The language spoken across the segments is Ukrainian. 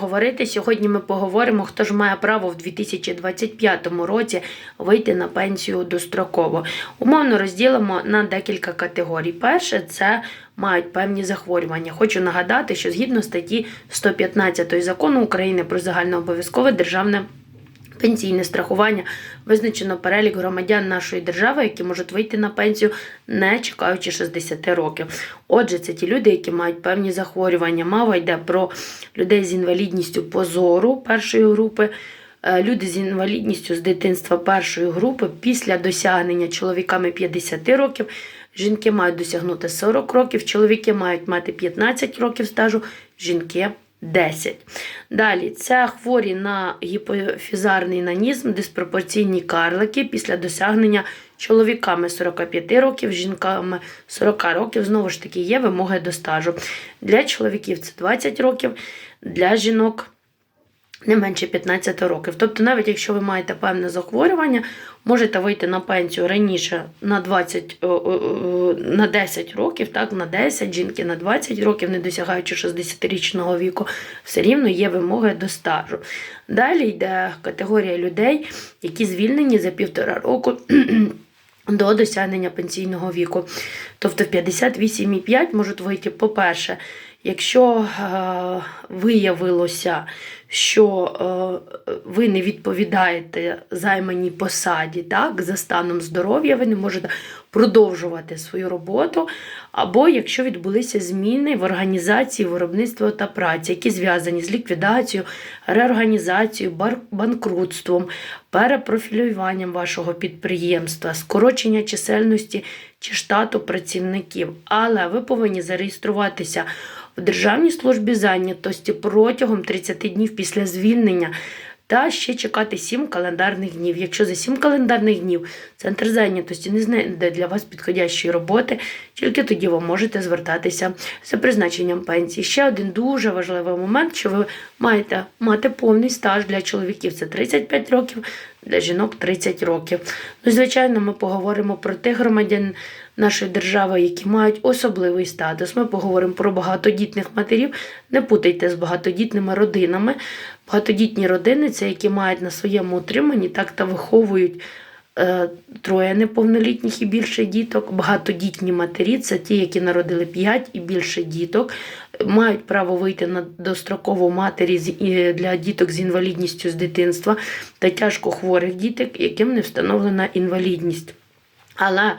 Говорити сьогодні ми поговоримо, хто ж має право в 2025 році вийти на пенсію достроково. Умовно розділимо на декілька категорій. Перше це мають певні захворювання. Хочу нагадати, що згідно статті 115 закону України про загальнообов'язкове державне. Пенсійне страхування визначено перелік громадян нашої держави, які можуть вийти на пенсію, не чекаючи 60 років. Отже, це ті люди, які мають певні захворювання. Мова йде про людей з інвалідністю по зору першої групи. е, Люди з інвалідністю з дитинства першої групи після досягнення чоловіками 50 років. Жінки мають досягнути 40 років, чоловіки мають мати 15 років стажу, жінки 10. Далі це хворі на гіпофізарний нанізм, диспропорційні карлики після досягнення чоловіками 45 років, жінками 40 років. Знову ж таки, є вимоги до стажу. Для чоловіків це 20 років, для жінок не менше 15 років. Тобто, навіть якщо ви маєте певне захворювання, можете вийти на пенсію раніше на 20, о, о, о, на 10 років, так, на 10, жінки на 20 років, не досягаючи 60-річного віку, все рівно є вимоги до стажу. Далі йде категорія людей, які звільнені за півтора року. До досягнення пенсійного віку. Тобто в 58,5 можуть вийти, по-перше, якщо е, виявилося, що е, ви не відповідаєте займаній посаді, так, за станом здоров'я, ви не можете продовжувати свою роботу, або якщо відбулися зміни в організації виробництва та праці, які зв'язані з ліквідацією, реорганізацією, банкрутством, перепрофілюванням вашого підприємства, скорочення чисельності чи штату працівників. Але ви повинні зареєструватися в Державній службі зайнятості протягом 30 днів після звільнення. Та ще чекати 7 календарних днів. Якщо за 7 календарних днів центр зайнятості не знайде для вас підходящої роботи, тільки тоді ви можете звертатися за призначенням пенсії. Ще один дуже важливий момент, що ви маєте мати повний стаж для чоловіків це 35 років, для жінок 30 років. Ну, звичайно, ми поговоримо про тих громадян нашої держави, які мають особливий статус. Ми поговоримо про багатодітних матерів. Не путайте з багатодітними родинами. Багатодітні родини це які мають на своєму утриманні так та виховують. е, Троє неповнолітніх і більше діток, багатодітні матері це ті, які народили 5 і більше діток, мають право вийти на дострокову матері для діток з інвалідністю з дитинства та тяжко хворих діток, яким не встановлена інвалідність. Але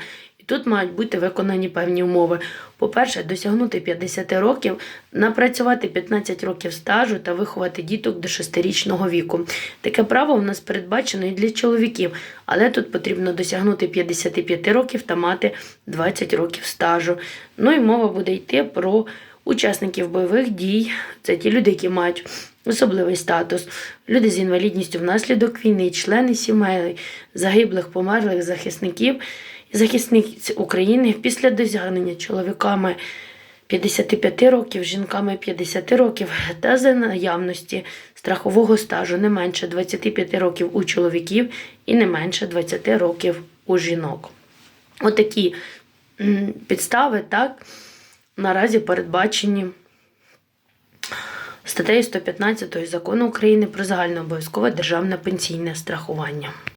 тут мають бути виконані певні умови. По-перше, досягнути 50 років, напрацювати 15 років стажу та виховати діток до 6-річного віку. Таке право у нас передбачено і для чоловіків, але тут потрібно досягнути 55 років та мати 20 років стажу. Ну і мова буде йти про учасників бойових дій. Це ті люди, які мають особливий статус, люди з інвалідністю внаслідок війни, члени сімей загиблих, померлих захисників захисниць України після досягнення чоловіками 55 років, жінками 50 років та за наявності страхового стажу не менше 25 років у чоловіків і не менше 20 років у жінок. Отакі підстави, так, наразі передбачені статтею 115 закону України про загальнообов'язкове державне пенсійне страхування.